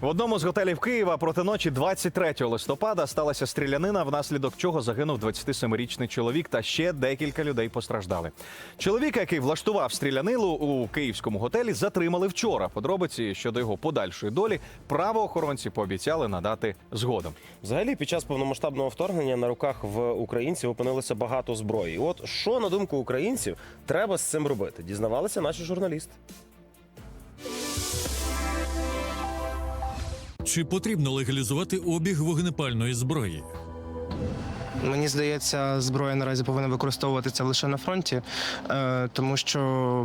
В одному з готелів Києва проти ночі 23 листопада сталася стрілянина, внаслідок чого загинув 27-річний чоловік та ще декілька людей постраждали. Чоловіка, який влаштував стрілянину у київському готелі, затримали вчора. Подробиці щодо його подальшої долі правоохоронці пообіцяли надати згодом. Взагалі, під час повномасштабного вторгнення на руках в українців опинилося багато зброї. От що на думку українців треба з цим робити? Дізнавалися наші журналісти. Чи потрібно легалізувати обіг вогнепальної зброї? Мені здається, зброя наразі повинна використовуватися лише на фронті, е, тому що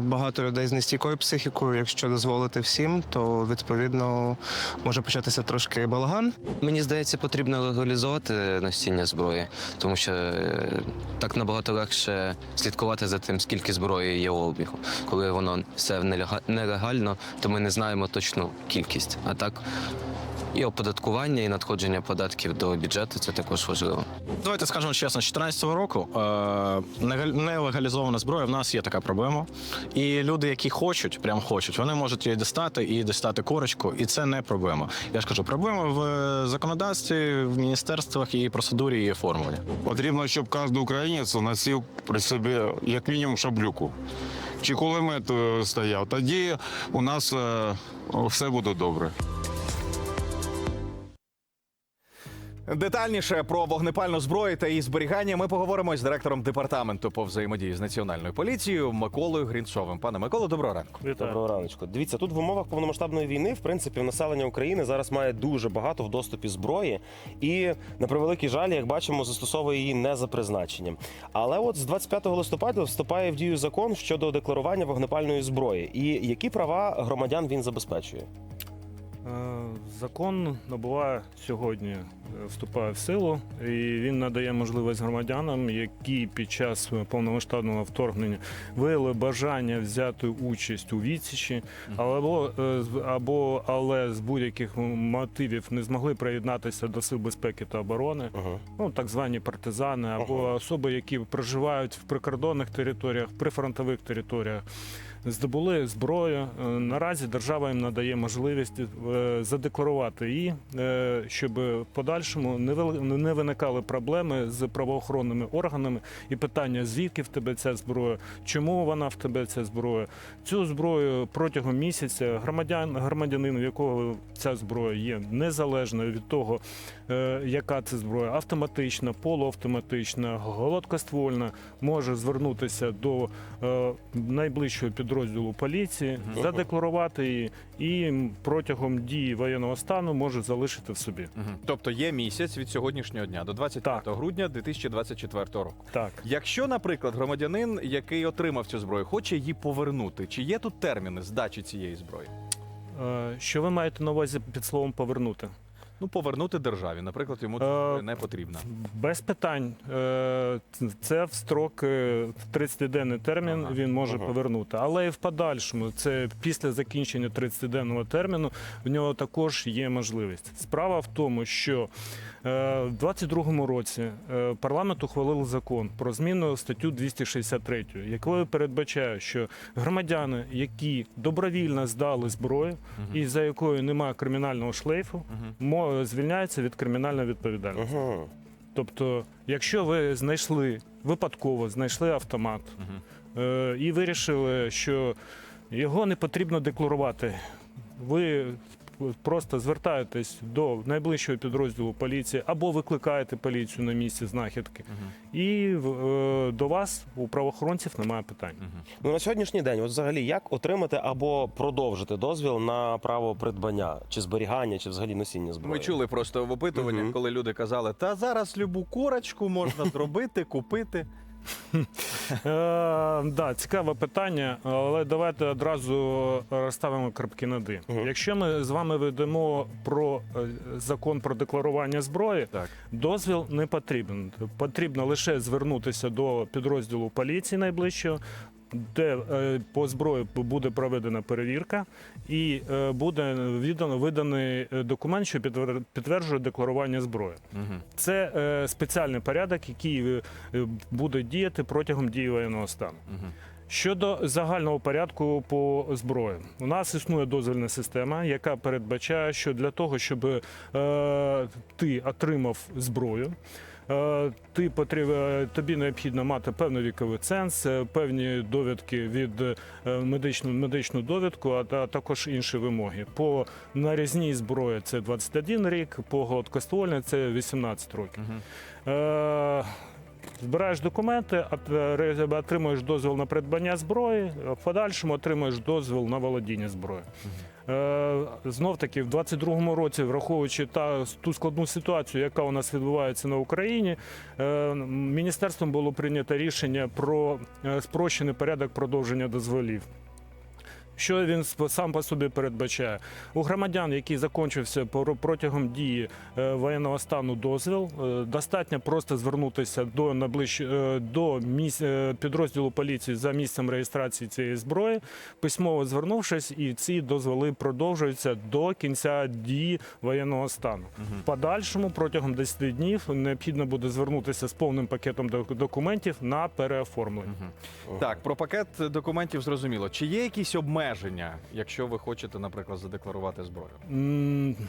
багато людей з нестійкою психікою. Якщо дозволити всім, то відповідно може початися трошки балаган. Мені здається, потрібно легалізувати носіння зброї, тому що е, так набагато легше слідкувати за тим, скільки зброї є у обігу. Коли воно все нелега- нелегально, то ми не знаємо точну кількість. А так і оподаткування, і надходження податків до бюджету це також важливо. Давайте скажемо чесно, з 2014 року е, нелегалізована зброя в нас є така проблема. І люди, які хочуть, прям хочуть, вони можуть її дістати і дістати корочку, і це не проблема. Я ж кажу, проблема в законодавстві, в міністерствах і процедурі її оформлення. Потрібно, щоб кожен українець носив при собі як мінімум шаблюку. Чи кулемет е, стояв. Тоді у нас е, все буде добре. Детальніше про вогнепальну зброю та її зберігання ми поговоримо з директором департаменту по взаємодії з національною поліцією Миколою Грінцовим. Пане Миколо, доброго ранку. Доброго раночку. Дивіться, тут в умовах повномасштабної війни, в принципі, населення України зараз має дуже багато в доступі зброї, і на превеликий жаль, як бачимо, застосовує її не за призначенням. Але от з 25 листопада вступає в дію закон щодо декларування вогнепальної зброї. І які права громадян він забезпечує? Е, Закон набуває сьогодні, е, вступає в силу, і він надає можливість громадянам, які під час повномасштабного вторгнення виявили бажання взяти участь у відсічі, або, е, або але з будь-яких мотивів не змогли приєднатися до сил безпеки та оборони, Ага. ну так звані партизани, або Ага. особи, які проживають в прикордонних територіях, прифронтових територіях. Здобули зброю. Е, Наразі держава їм надає можливість е, задекларувати її, е, щоб в подальшому не виникали проблеми з правоохоронними органами і питання, звідки в тебе ця зброя, чому вона в тебе ця зброя. Цю зброю протягом місяця громадян, громадянин, в якого ця зброя є, незалежно від того, яка це зброя, автоматична, полуавтоматична, гладкоствольна, може звернутися до е, найближчого підрозділу поліції, задекларувати її і протягом дії воєнного стану може залишити в собі. Тобто є місяць від сьогоднішнього дня до 25 Так. грудня 2024 року. Так. Якщо, наприклад, громадянин, який отримав цю зброю, хоче її повернути, чи є тут терміни здачі цієї зброї? Е, Що ви маєте на увазі під словом повернути? Ну, повернути державі, наприклад, йому ця Е, не потрібна. Без питань. Е, Це в строк е, в 30-денний термін Ага, він може ага. повернути. Але і в подальшому, це після закінчення 30-денного терміну, в нього також є можливість. Справа в тому, що е, в 22-му році е, парламент ухвалив закон про зміну статтю 263, якою передбачає, що громадяни, які добровільно здали зброю і за якою немає кримінального шлейфу, мо- звільняються від кримінальної відповідальності. Ага. Тобто, якщо ви знайшли випадково знайшли автомат е, і вирішили, що його не потрібно декларувати, ви просто звертаєтесь до найближчого підрозділу поліції або викликаєте поліцію на місці знахідки, і е, до вас у правоохоронців немає питань. Ну на сьогоднішній день, от взагалі, як отримати або продовжити дозвіл на право придбання чи зберігання, чи взагалі носіння зброї? Ми чули просто в опитуваннях, Мгм. коли люди казали, та зараз любу курочку можна зробити, купити. Е, да, цікаве питання, але давайте одразу розставимо крапки над «і». Якщо ми з вами ведемо про е, закон про декларування зброї, дозвіл не потрібен. Потрібно лише звернутися до підрозділу поліції найближчого. Де е, по зброї буде проведена перевірка, і е, буде віддано виданий е, документ, що підтвер- підтверджує декларування зброї. Це спеціальний порядок, який буде діяти протягом дії воєнного стану. Щодо загального порядку по зброї, у нас існує дозвільна система, яка передбачає, що для того, щоб е, ти отримав зброю. Е, Ти потріб, е, тобі необхідно мати певний віковий ценз, е, певні довідки від медичну, медичну довідку, а та- також інші вимоги. По нарізній зброї це 21 рік, по гладкоствольній це 18 років. Е, Збираєш документи, от- отримуєш дозвіл на придбання зброї, в подальшому отримуєш дозвіл на володіння зброєю. Е, Знов таки, в 22-му році, враховуючи та ту складну ситуацію, яка у нас відбувається на Україні, е, міністерством було прийнято рішення про е, спрощений порядок продовження дозволів. Що він сам по собі передбачає? У громадян, які закінчився протягом дії е, воєнного стану дозвіл, е, достатньо просто звернутися до найближ... е, до підрозділу поліції за місцем реєстрації цієї зброї, письмово звернувшись, і ці дозволи продовжуються до кінця дії воєнного стану. В подальшому протягом 10 днів необхідно буде звернутися з повним пакетом документів на переоформлення. Так, про пакет документів зрозуміло. Чи є якісь обмеження, якщо ви хочете, наприклад, задекларувати зброю?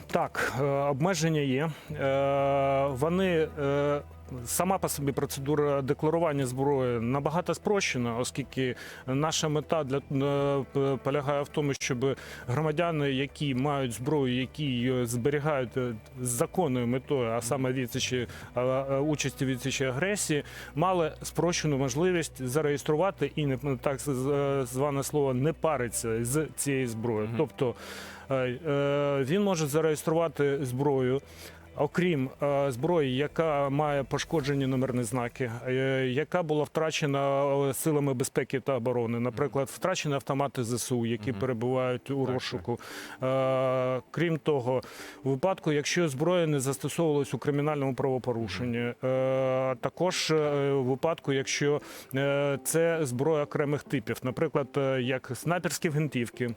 Так, е, обмеження є. Е, Вони е, сама по собі процедура декларування зброї набагато спрощена, оскільки наша мета для е, полягає в тому, щоб громадяни, які мають зброю, які її зберігають е, з законною метою, а саме відсічі е, е, участі в відсічі агресії, мали спрощену можливість зареєструвати і не так зване слово не париться з цієї зброї. Тобто е, е, він може зареєструвати зброю. Окрім е, зброї, яка має пошкоджені номерні знаки, е, яка була втрачена е, силами безпеки та оборони, наприклад, втрачені автомати ЗСУ, які перебувають у розшуку. Крім того, у випадку, якщо зброя не застосовувалась у кримінальному правопорушенні, також у випадку, якщо це зброя окремих типів, наприклад, як снайперські гвинтівки,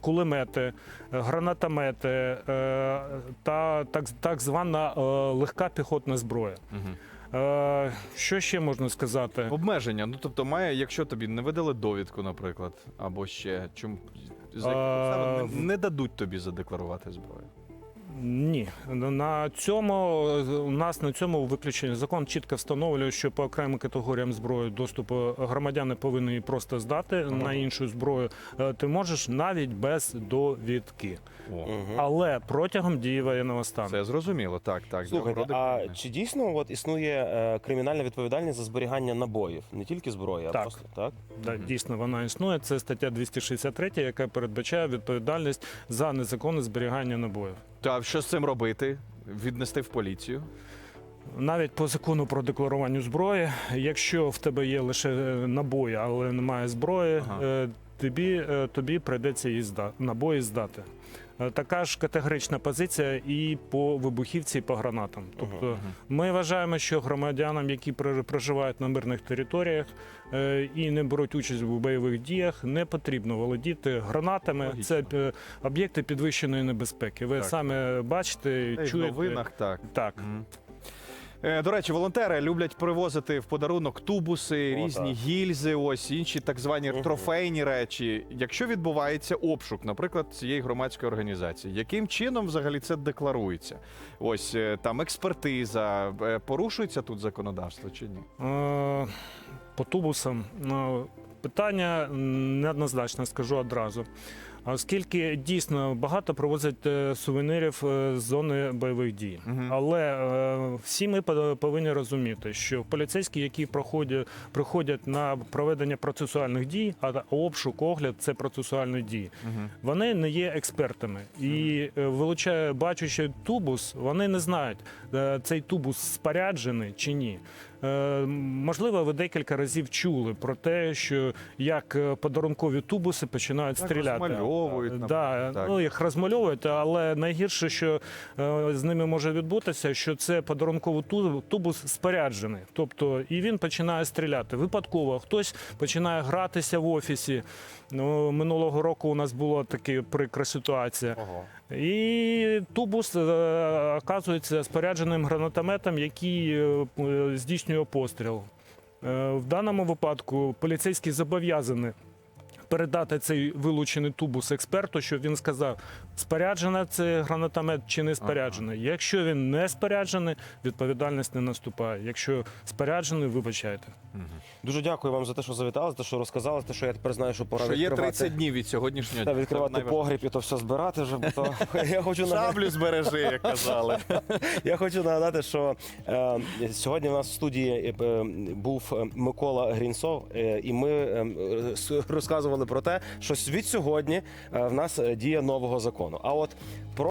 кулемети, гранатомети та так, так звана е, легка піхотна зброя. Е, Що ще можна сказати? Обмеження. Ну тобто, має, якщо тобі не видали довідку, наприклад, або ще чому за А, не, не дадуть тобі задекларувати зброю. Ні, на цьому у нас на цьому виключення закон чітко встановлює, що по окремим категоріям зброї доступу громадяни повинні просто здати на іншу зброю. Е, Ти можеш навіть без довідки, О, але протягом дії воєнного стану. це зрозуміло. Так, так. Слухайте, а чи дійсно от існує е, кримінальна відповідальність за зберігання набоїв, не тільки зброї, а Так. просто так? Да, дійсно, вона існує. Це стаття 263, яка передбачає відповідальність за незаконне зберігання набоїв. Та що з цим робити? Віднести в поліцію? Навіть по закону про декларування зброї, якщо в тебе є лише е, набої, але немає зброї, Ага. е, тобі, е, тобі прийдеться її зда, набої здати. Е, Така ж категорична позиція і по вибухівці, і по гранатам. Тобто ми вважаємо, що громадянам, які пр- проживають на мирних територіях е, і не беруть участь у бойових діях, не потрібно володіти гранатами. Логічно. Це е, об'єкти підвищеної небезпеки. Ви Так. самі бачите, і чуєте. в новинах так. Так. Мгм. Е, До речі, волонтери люблять привозити в подарунок тубуси, О, різні так. гільзи, ось інші так звані Мгм. трофейні речі. Якщо відбувається обшук, наприклад, цієї громадської організації, яким чином взагалі це декларується? Ось е, там експертиза, е, порушується тут законодавство чи ні? Е, По тубусам ну, питання неоднозначно, скажу одразу. Оскільки дійсно багато привозять е, сувенирів е, з зони бойових дій. Мгм. Але е, всі ми по- повинні розуміти, що поліцейські, які проходять, приходять на проведення процесуальних дій, а обшук, огляд це процесуальні дії. Вони не є експертами і вилучає, бачачи тубус, вони не знають, цей тубус споряджений чи ні. Е, Можливо, ви декілька разів чули про те, що як е, подарункові тубуси починають Так стріляти. розмальовують, Да, так. ну їх розмальовують, але найгірше, що е, з ними може відбутися, що це подарунковий тубус споряджений. Тобто і він починає стріляти. Випадково хтось починає гратися в офісі. Ну, минулого року у нас була така прикра ситуація. Ого. І тубус е, оказується спорядженим гранатометом, який е, е, здійснює постріл. Е, В даному випадку поліцейські зобов'язаний передати цей вилучений тубус експерту, щоб він сказав, споряджений це гранатомет чи не споряджений. Якщо він не споряджений, відповідальність не наступає. Якщо споряджений, вибачайте. Дуже дякую вам за те, що завітали, за те, що розказали, за те, що я тепер знаю, що пора Що є 30 днів від сьогоднішнього дня. відкривати погріб і то все збирати вже. Бо то я хочу. Шаблю збережи, як казали. Я хочу нагадати, що е, сьогодні в нас в студії е, був е, Микола Грінцов, е, і ми е, с- розказували про те, що від сьогодні е, в нас е, діє нового закону. А от про